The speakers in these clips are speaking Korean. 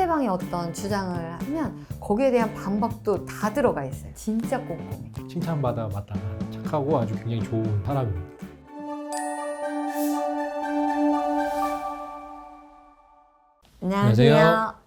상대방이 어떤 주장을 하면 거기에 대한 반박도 다 들어가 있어요. 진짜 꼼꼼해. 칭찬받아 마땅한 착하고 아주 굉장히 좋은 사람입니다. 안녕하세요.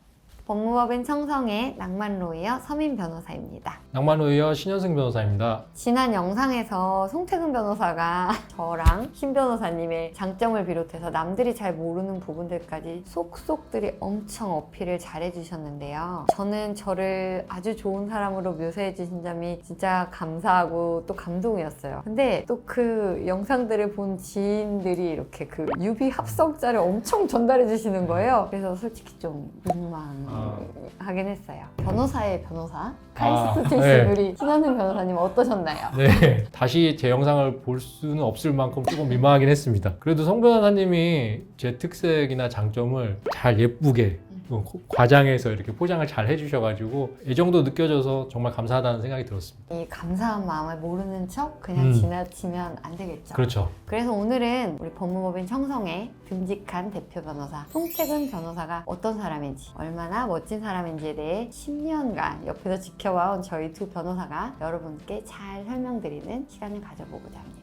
법무법인 청성의 낭만 로이어 서민 변호사입니다. 낭만로이어 신현승 변호사입니다. 지난 영상에서 송태근 변호사가 저랑 신 변호사님의 장점을 비롯해서 남들이 잘 모르는 부분들까지 속속들이 엄청 어필을 잘 해주셨는데요. 저는 저를 아주 좋은 사람으로 묘사해 주신 점이 진짜 감사하고 또 감동이었어요. 근데 또 그 영상들을 본 지인들이 이렇게 그 유비 합성자를 엄청 전달해 주시는 거예요. 그래서 솔직히 좀 민망 하긴 했어요. 변호사의 변호사 카이스트 아, 네. 우리 신현승 변호사님 어떠셨나요? 네, 다시 제 영상을 볼 수는 없을 만큼 조금 민망하긴 했습니다. 그래도 송 변호사님이 제 특색이나 장점을 잘 예쁘게 또 과장해서 이렇게 포장을 잘 해주셔가지고 애정도 느껴져서 정말 감사하다는 생각이 들었습니다. 이 감사한 마음을 모르는 척 그냥 음. 지나치면 안 되겠죠. 그렇죠. 그래서 오늘은 우리 법무법인 청성의 듬직한 대표 변호사 송태근 변호사가 어떤 사람인지 얼마나 멋진 사람인지에 대해 10년간 옆에서 지켜봐온 저희 두 변호사가 여러분께 잘 설명드리는 시간을 가져보고자 합니다.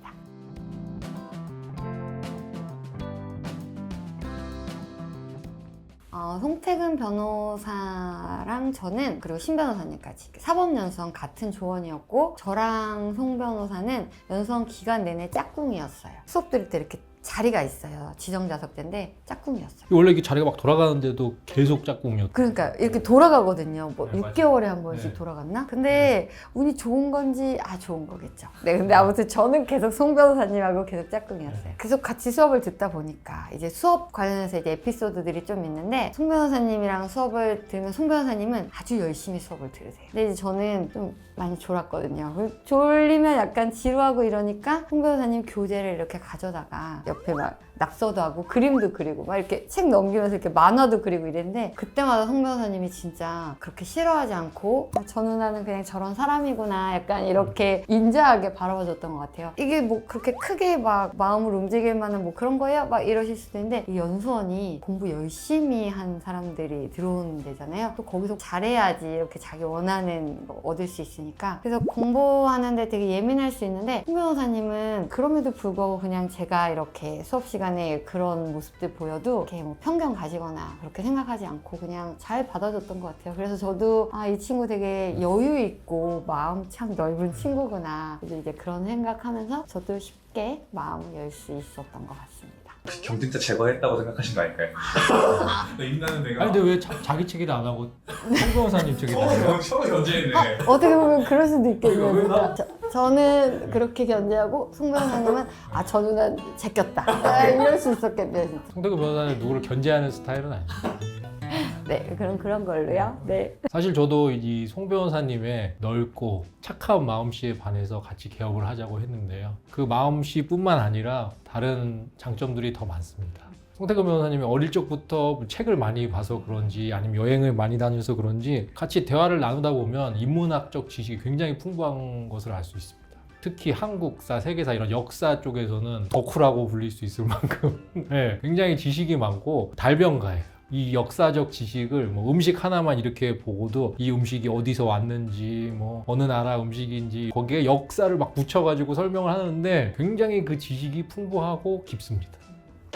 어, 송태근 변호사랑 저는 그리고 신 변호사님까지 사법연수원 같은 조원이었고 저랑 송 변호사는 연수원 기간 내내 짝꿍이었어요. 수업 들을 때 이렇게 자리가 있어요. 지정자석제인데 짝꿍이었어요. 원래 이게 자리가 막 돌아가는데도 계속 짝꿍이었고 그러니까 이렇게 돌아가거든요. 뭐 네, 맞아요. 6개월에 한 번씩 네. 돌아갔나? 근데 운이 좋은 건지 아 좋은 거겠죠. 네, 근데 아무튼 저는 계속 송 변호사님하고 계속 짝꿍이었어요. 네. 계속 같이 수업을 듣다 보니까 이제 수업 관련해서 이제 에피소드들이 좀 있는데 송 변호사님이랑 수업을 들으면 송 변호사님은 아주 열심히 수업을 들으세요. 근데 이제 저는 좀 많이 졸았거든요. 그 졸리면 약간 지루하고 이러니까 송 변호사님 교재를 이렇게 가져다가 옆에 막 낙서도 하고 그림도 그리고 막 이렇게 책 넘기면서 이렇게 만화도 그리고 이랬는데 그때마다 송 변호사님이 진짜 그렇게 싫어하지 않고 아, 저 누나는 그냥 저런 사람이구나 약간 이렇게 인자하게 바라봐줬던 것 같아요. 이게 뭐 그렇게 크게 막 마음을 움직일 만한 뭐 그런 거예요? 막 이러실 수도 있는데 이 연수원이 공부 열심히 한 사람들이 들어오는 데잖아요. 또 거기서 잘해야지 이렇게 자기 원하는 거 얻을 수 있으니까 그래서 공부하는데 되게 예민할 수 있는데 송 변호사님은 그럼에도 불구하고 그냥 제가 이렇게 수업 시간에 그런 모습들 보여도 이렇게 뭐 편견 가지거나 그렇게 생각하지 않고 그냥 잘 받아줬던 것 같아요. 그래서 저도 아 이 친구 되게 여유 있고 마음 참 넓은 친구구나. 그래서 이제 그런 생각하면서 저도 쉽게 마음을 열 수 있었던 것 같습니다. 혹시 경쟁자 제거했다고 생각하신 거 아닐까요? 나 임나는 내가 아니 근데 왜 자, 자기 책이도 안 하고 송 변호사님 책이도 안 해요? 처음 처음 견제했네. 어떻게 보면 그럴 수도 왜 있겠네요. 나? 저, 저는 그렇게 견제하고 송 변호사님은 아 저 누나 제꼈다. 아, 이럴 수 있었겠네요. 진짜. 송태근 변호사는 누구를 견제하는 스타일은 아니에요. 네, 그럼 그런 걸로요. 네. 사실 저도 이 송 변호사님의 넓고 착한 마음씨에 반해서 같이 개업을 하자고 했는데요. 그 마음씨뿐만 아니라 다른 장점들이 더 많습니다. 송태근 변호사님이 어릴 적부터 책을 많이 봐서 그런지 아니면 여행을 많이 다녀서 그런지 같이 대화를 나누다 보면 인문학적 지식이 굉장히 풍부한 것을 알 수 있습니다. 특히 한국사, 세계사 이런 역사 쪽에서는 덕후라고 불릴 수 있을 만큼 네, 굉장히 지식이 많고 달변가예요. 이 역사적 지식을 뭐 음식 하나만 이렇게 보고도 이 음식이 어디서 왔는지 뭐 어느 나라 음식인지 거기에 역사를 막 붙여가지고 설명을 하는데 굉장히 그 지식이 풍부하고 깊습니다.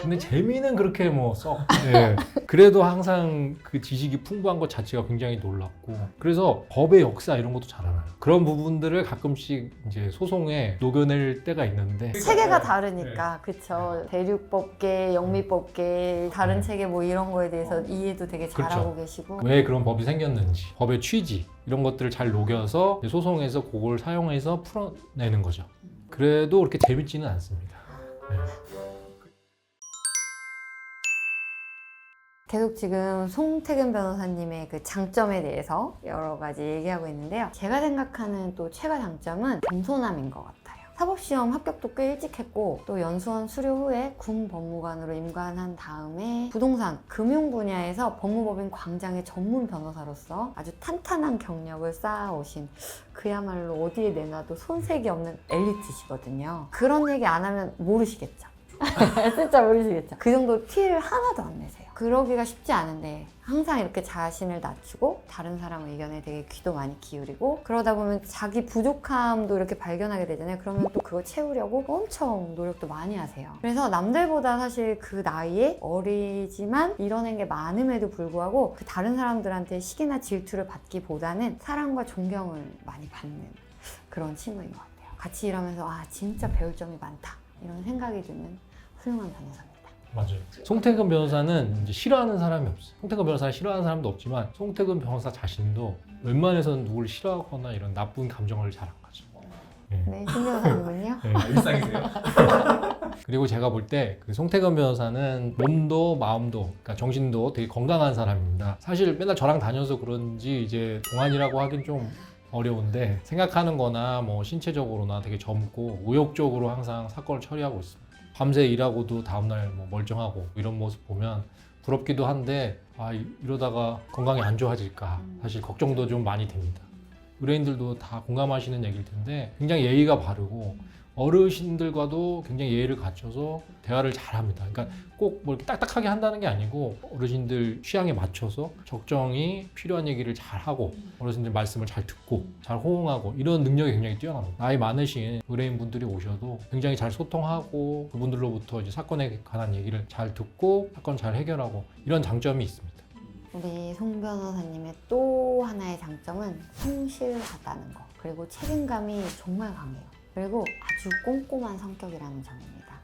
근데 재미는 그렇게 뭐 썩 예. 그래도 항상 그 지식이 풍부한 것 자체가 굉장히 놀랍고 그래서 법의 역사 이런 것도 잘 알아요. 그런 부분들을 가끔씩 이제 소송에 녹여낼 때가 있는데 체계가 다르니까 그쵸 대륙법계, 영미법계 다른 네. 체계 뭐 이런 거에 대해서 이해도 되게 잘하고 그렇죠. 계시고 왜 그런 법이 생겼는지, 법의 취지 이런 것들을 잘 녹여서 소송에서 그걸 사용해서 풀어내는 거죠. 그래도 그렇게 재밌지는 않습니다. 네. 계속 지금 송태근 변호사님의 그 장점에 대해서 여러 가지 얘기하고 있는데요. 제가 생각하는 또 최가 장점은 겸손함인 것 같아요. 사법시험 합격도 꽤 일찍 했고 또 연수원 수료 후에 군 법무관으로 임관한 다음에 부동산, 금융 분야에서 법무법인 광장의 전문 변호사로서 아주 탄탄한 경력을 쌓아오신 그야말로 어디에 내놔도 손색이 없는 엘리트시거든요. 그런 얘기 안 하면 모르시겠죠. 진짜 모르시겠죠. 그 정도 티를 하나도 안 내세요. 그러기가 쉽지 않은데 항상 이렇게 자신을 낮추고 다른 사람 의견에 되게 귀도 많이 기울이고 그러다 보면 자기 부족함도 이렇게 발견하게 되잖아요. 그러면 또 그거 채우려고 엄청 노력도 많이 하세요. 그래서 남들보다 사실 그 나이에 어리지만 이뤄낸 게 많음에도 불구하고 그 다른 사람들한테 시기나 질투를 받기보다는 사랑과 존경을 많이 받는 그런 친구인 것 같아요. 같이 일하면서 아 진짜 배울 점이 많다 이런 생각이 드는 훌륭한 변호사입니다. 맞아요. 송태근 변호사는 이제 싫어하는 사람이 없어요. 송태근 변호사를 싫어하는 사람도 없지만 송태근 변호사 자신도 웬만해서는 누구를 싫어하거나 이런 나쁜 감정을 잘 안 가져. 예. 네, 신 변호사님은요? 예. 아, 일상이세요? 그리고 제가 볼 때 그 송태근 변호사는 몸도 마음도 그러니까 정신도 되게 건강한 사람입니다. 사실 맨날 저랑 다녀서 그런지 이제 동안이라고 하긴 좀 어려운데 생각하는 거나 뭐 신체적으로나 되게 젊고 의욕적으로 항상 사건을 처리하고 있습니다. 밤새 일하고도 다음날 뭐 멀쩡하고 이런 모습 보면 부럽기도 한데 아 이- 이러다가 건강이 안 좋아질까 사실 걱정도 좀 많이 됩니다. 의뢰인들도 다 공감하시는 얘기일 텐데 굉장히 예의가 바르고 어르신들과도 굉장히 예의를 갖춰서 대화를 잘 합니다. 그러니까 꼭뭐 이렇게 딱딱하게 한다는 게 아니고 어르신들 취향에 맞춰서 적정히 필요한 얘기를 잘 하고 어르신들 말씀을 잘 듣고 잘 호응하고 이런 능력이 굉장히 뛰어납니다. 나이 많으신 의뢰인 분들이 오셔도 굉장히 잘 소통하고 그분들로부터 이제 사건에 관한 얘기를 잘 듣고 사건 잘 해결하고 이런 장점이 있습니다. 우리 송 변호사님의 또 하나의 장점은 성실하다는 거 그리고 책임감이 정말 강해요 그리고 아주 꼼꼼한 성격이라는 점입니다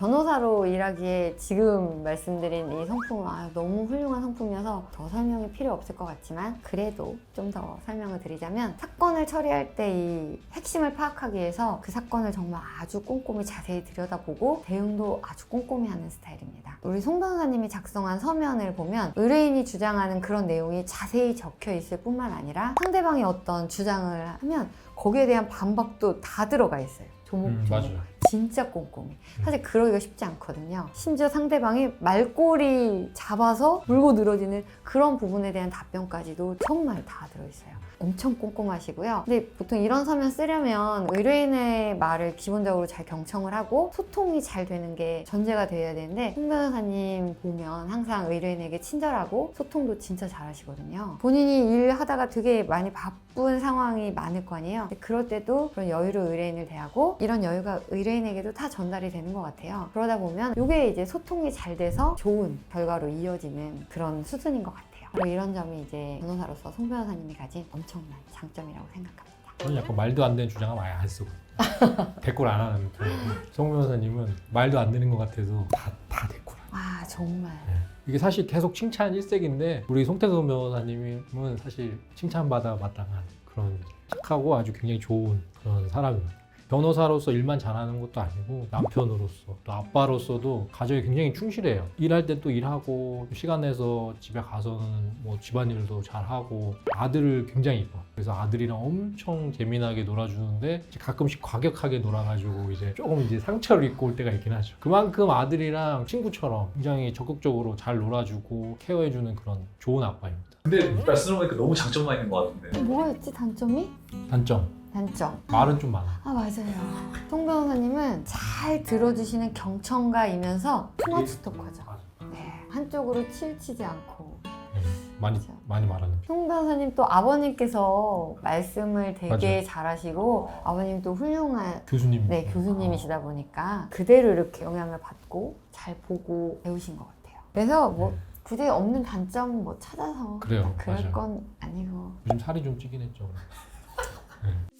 변호사로 일하기에 지금 말씀드린 이 성품은 아, 너무 훌륭한 성품이어서 더 설명이 필요 없을 것 같지만 그래도 좀 더 설명을 드리자면 사건을 처리할 때 이 핵심을 파악하기 위해서 그 사건을 정말 아주 꼼꼼히 자세히 들여다보고 대응도 아주 꼼꼼히 하는 스타일입니다. 우리 송 변호사님이 작성한 서면을 보면 의뢰인이 주장하는 그런 내용이 자세히 적혀 있을 뿐만 아니라 상대방이 어떤 주장을 하면 거기에 대한 반박도 다 들어가 있어요. 조목조목. 음, 맞아요. 진짜 꼼꼼히. 사실 그러기가 쉽지 않거든요. 심지어 상대방이 말꼬리 잡아서 물고 늘어지는 그런 부분에 대한 답변까지도 정말 다 들어있어요. 엄청 꼼꼼하시고요. 근데 보통 이런 서면 쓰려면 의뢰인의 말을 기본적으로 잘 경청을 하고 소통이 잘 되는 게 전제가 되어야 되는데 홍 변호사님 보면 항상 의뢰인에게 친절하고 소통도 진짜 잘하시거든요. 본인이 일하다가 되게 많이 바쁜 상황이 많을 거 아니에요. 그럴 때도 그런 여유로 의뢰인을 대하고 이런 여유가 의뢰인 에게도 다 전달이 되는 것 같아요. 그러다 보면 이게 이제 소통이 잘 돼서 좋은 결과로 이어지는 그런 수준인 것 같아요. 그리고 이런 점이 이제 변호사로서 송 변호사님이 가진 엄청난 장점이라고 생각합니다. 저는 약간 말도 안 되는 주장은 아예 안 쓰고 대꾸를 안 하는 송 변호사님은 말도 안 되는 것 같아서 다, 다 대꾸를 아 정말 이게 사실 계속 칭찬 일색인데 우리 송태근 변호사님은 사실 칭찬받아 마땅한 그런 착하고 아주 굉장히 좋은 그런 사람입니다. 변호사로서 일만 잘하는 것도 아니고 남편으로서 또 아빠로서도 가정에 굉장히 충실해요. 일할 때 또 일하고 시간 내서 집에 가서는 뭐 집안일도 잘하고 아들을 굉장히 이뻐. 그래서 아들이랑 엄청 재미나게 놀아주는데 가끔씩 과격하게 놀아가지고 이제 조금 이제 상처를 입고 올 때가 있긴 하죠. 그만큼 아들이랑 친구처럼 굉장히 적극적으로 잘 놀아주고 케어해주는 그런 좋은 아빠입니다. 근데 말씀을 보니까 너무 장점만 있는 것 같은데. 뭐가 있지 단점이? 단점 단점 말은 좀 많아. 아 맞아요 송 변호사님은 잘 들어주시는 경청가이면서 투머치 토커죠 네 한쪽으로 치우치지 않고 네, 많이 그렇죠. 많이 말하는. 송 변호사님 또 아버님께서 말씀을 되게 맞아요. 잘하시고 아버님 또 훌륭한 교수님. 네, 교수님이시다 보니까 그대로 이렇게 영향을 받고 잘 보고 배우신 것 같아요. 그래서 뭐 네. 굳이 없는 단점 뭐 찾아서 그래요, 그럴 맞아요. 건 아니고 요즘 살이 좀 찌긴 했죠. 네.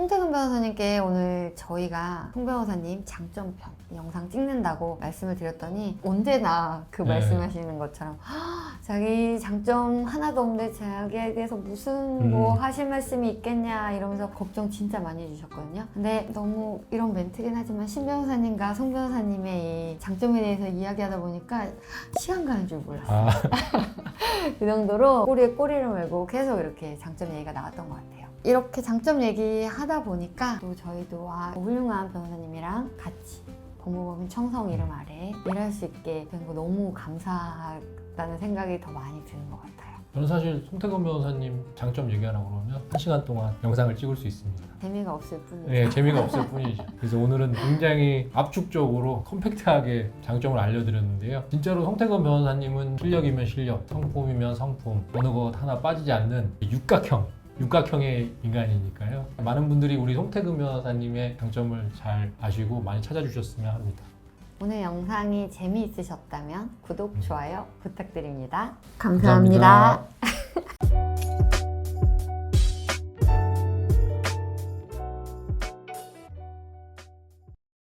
홍태근 변호사님께 오늘 저희가 송 변호사님 장점편 영상 찍는다고 말씀을 드렸더니 언제나 그 네. 말씀하시는 것처럼 "아, 자기 장점 하나도 없는데 자기에 대해서 무슨 뭐 음. 하실 말씀이 있겠냐 이러면서 걱정 진짜 많이 해주셨거든요. 근데 너무 이런 멘트긴 하지만 신 변호사님과 송 변호사님의 이 장점에 대해서 이야기하다 보니까 시간 가는 줄 몰랐어요. 아, 그 정도로 꼬리에 꼬리를 물고 계속 이렇게 장점 얘기가 나왔던 것 같아요. 이렇게 장점 얘기하다 보니까 또 저희도 아, 훌륭한 변호사님이랑 같이 법무법인 청성 이름 아래 일할 수 있게 된 거 너무 감사하다는 생각이 더 많이 드는 것 같아요. 저는 사실 송태근 변호사님 장점 얘기하라고 그러면 한 시간 동안 영상을 찍을 수 있습니다. 재미가 없을 뿐이죠. 네, 재미가 없을 뿐이죠. 그래서 오늘은 굉장히 압축적으로 컴팩트하게 장점을 알려드렸는데요. 진짜로 송태근 변호사님은 실력이면 실력, 성품이면 성품, 어느 것 하나 빠지지 않는 육각형. 육각형의 인간이니까요. 많은 분들이 우리 송태근 변호사님의 장점을 잘 아시고 많이 찾아주셨으면 합니다. 오늘 영상이 재미있으셨다면 구독, 음. 좋아요 부탁드립니다. 감사합니다. 감사합니다.